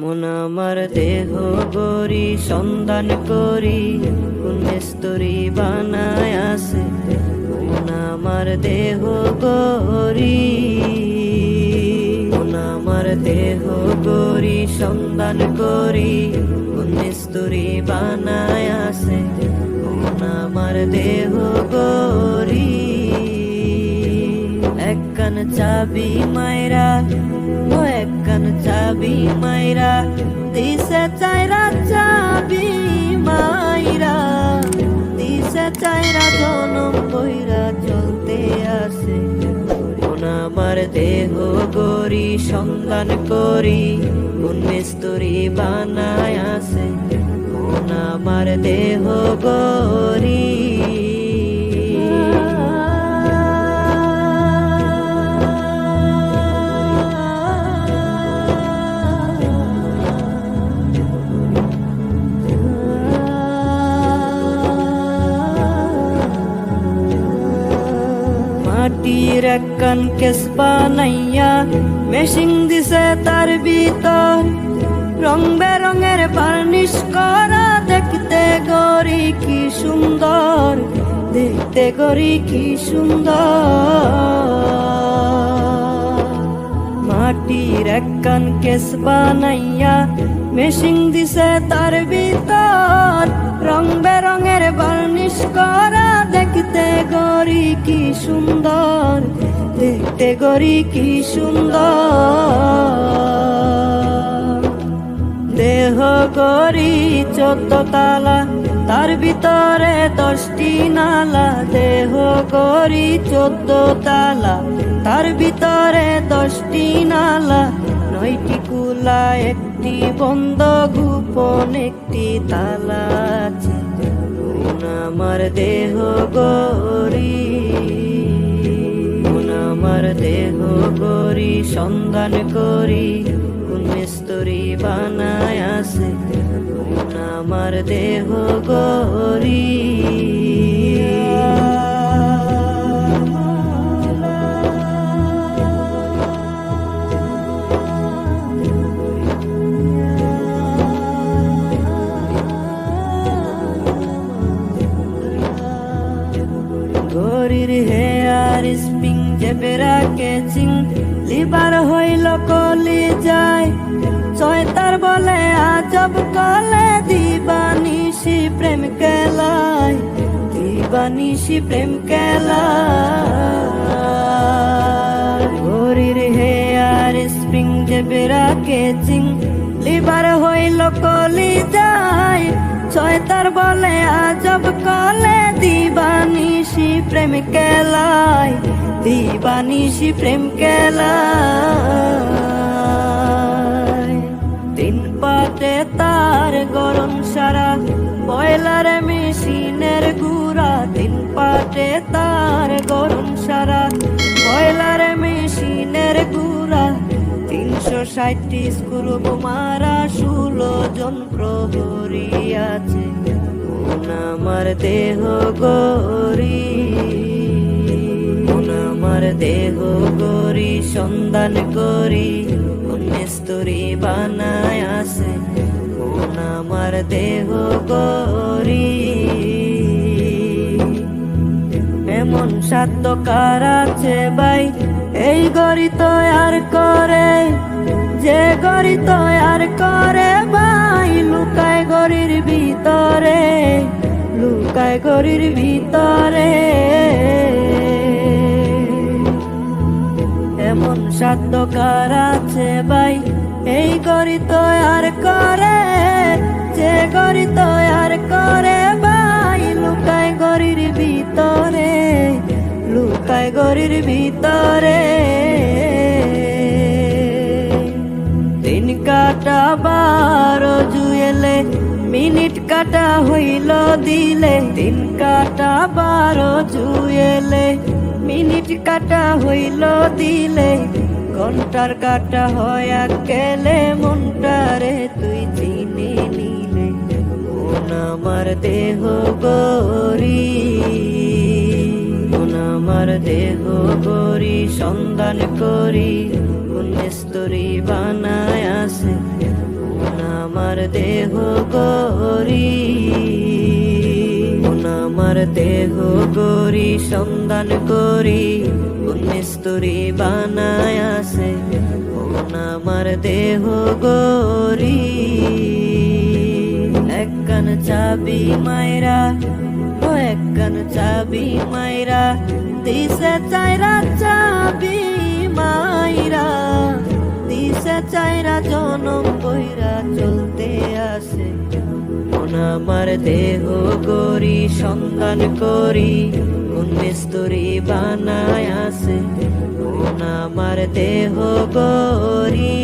মন আমার দেহ গরি সন্ধান করি, কোন স্তরি বানায় আছে, মন আমার দেহ গরি মন আমার দেহ গরি সন্ধান করি, কোন স্তরি বানায় আছে, মন আমার দেহ গরি একখান চাবি মাইরা, ও একখান চাবি মাইরা, দিছে চাইরা চাবি মাইরা, দিছে চাইরা জনম বইরা চলতে আসে। কোন আমার দেহ গরি সন্ধান করি, কোন মিস্তরি বানায় আসে। কোন আমার দেহ গরি একখান কেস বানাইয়া মেশিং দিছে তার ভিতর রং বেরঙের বার্নিশ করা দেখতে গরি কি সুন্দর দেখতে গরি কি সুন্দর মাটির একখান কেস বানাইয়া মেশিং দিছে তার ভিতর রং বেরঙের বার্নিশ করা দেখতে গরি কি সুন্দর গরি কি সুন্দর। দেহ গরি চোদ্দ তালা, তার ভিতরে দশটি নালা। দেহ গরি চোদ্দ তালা, তার ভিতরে দশটি নালা। নয়টি কুলা, একটি বন্ধ, গোপন একটি তালা। আছে আমার দেহ গরি আমার দেহ গরি সন্ধান করি কোন বানায় আছে আমার দেহ গরি গরির হেয়ার স্পিং জেবেরা কেচিং লিবার হইল কলি যায়। চয়তার বলে, আজব কলে দিবানিসি প্রেম কেলায়, দিবানিসি প্রেম কেলায়। গরির হেয়ার স্প্রিং জেবেরা কেচিং লিবার হইল কলি যায়। ছয়তার বলে, আজব কলে দিবানিসি প্রেম কেলায় দিবানিসি প্রেম কেলায়। তিন পাতে তার গরম সারা বয়লার মেশিনের গুড়া। তিন পাতে তার গরম সারা বয়লার ষাটটি স্ক্রু মারা ষোলো জন প্রহরী আছে। আমার দেহ গরি। আমার দেহ গরি, সন্ধান করি কোন স্তরি বানায় আছে আমার দেহ গরি। এমন সাধ্য কার আছে ভাই? এই গরি তো আর করে যে গরি তো আর করে ভাই, লুকায় গরির ভিতরে, লুকায় গরির ভিতরে। এমন সাধ্য কার আছে ভাই, এই গরি তো আর করে, যে গরি তো আর করে ভাই, লুকায় গরির ভিতরে, লুকায় গরির ভিতরে। কাটা বারো জুয়েলে মিনিট কাটা হইল দিলে। দিন কাটা বারো জুয়েলে মিনিট কাটা হইল দিলে। ঘণ্টার কাটা হয়া গেলে মনটারে তুই চিনি নিলে। কোন আমার দেহ গরি কোন আমার দেহ গরি সন্ধান করি কোন স্তরি বানায় দেহ গরি আমার দেহ গরি সন্ধান করি। কোন মিস্তুরি বানায় আছে, মন আমার দেহ গরি একখান চাবি মাইরা, ও একখান চাবি মাইরা, দিছে চাইরা চাবি। দিছে চাইরা জনম বইরা চলতে আসে। মন আমার দেহ করি, সন্ধান করি কোন মিস্তুরি বানায় আসে। মন আমার দেহ করি।